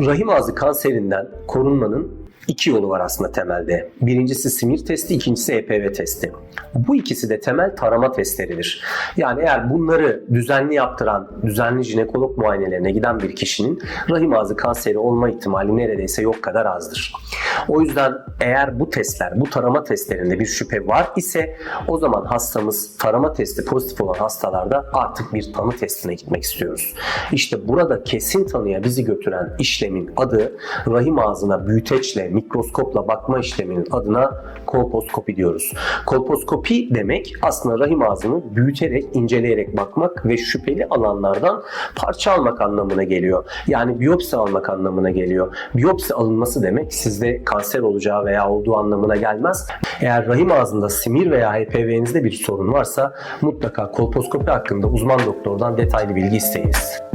Rahim ağzı kanserinden korunmanın iki yolu var aslında temelde. Birincisi simir testi, ikincisi EPV testi. Bu ikisi de temel tarama testleridir. Yani eğer bunları düzenli yaptıran, düzenli jinekolog muayenelerine giden bir kişinin rahim ağzı kanseri olma ihtimali neredeyse yok kadar azdır. O yüzden eğer bu testler, bu tarama testlerinde bir şüphe var ise o zaman hastamız tarama testi pozitif olan hastalarda artık bir tanı testine gitmek istiyoruz. İşte burada kesin tanıya bizi götüren işlemin adı rahim ağzına büyüteçle, mikroskopla bakma işleminin adına kolposkopi diyoruz. Kolposkopi demek aslında rahim ağzını büyüterek, inceleyerek bakmak ve şüpheli alanlardan parça almak anlamına geliyor. Yani biyopsi almak anlamına geliyor. Biyopsi alınması demek sizde kanser olacağı veya olduğu anlamına gelmez. Eğer rahim ağzında simir veya HPV'nizde bir sorun varsa mutlaka kolposkopi hakkında uzman doktordan detaylı bilgi isteyiniz.